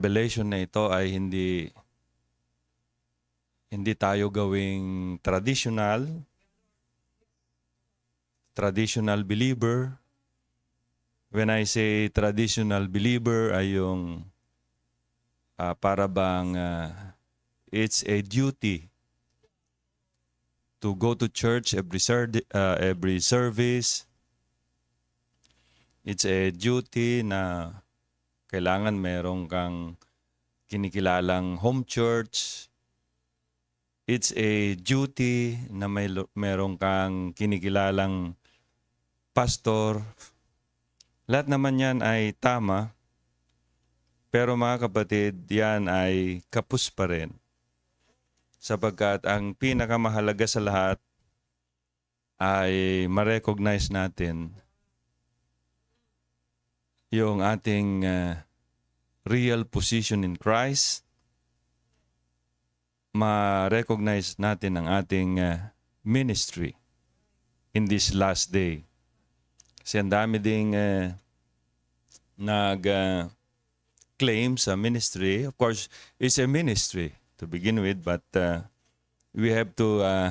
revelation na ito ay hindi hindi tayo gawing traditional traditional believer. When I say traditional believer ay yung ah, para bang ah, it's a duty to go to church every ser- ah, every service. It's a duty na kailangan merong kang kinikilalang home church. It's a duty na may merong kang kinikilalang pastor. Lahat naman yan ay tama. Pero mga kapatid, yan ay kapus pa rin. Sapagkat ang pinakamahalaga sa lahat ay ma-recognize natin yung ating uh, real position in Christ, ma-recognize natin ang ating uh, ministry in this last day. Kasi ang dami ding uh, nag uh, claim sa ministry. Of course, it's a ministry to begin with, but uh, we have to uh,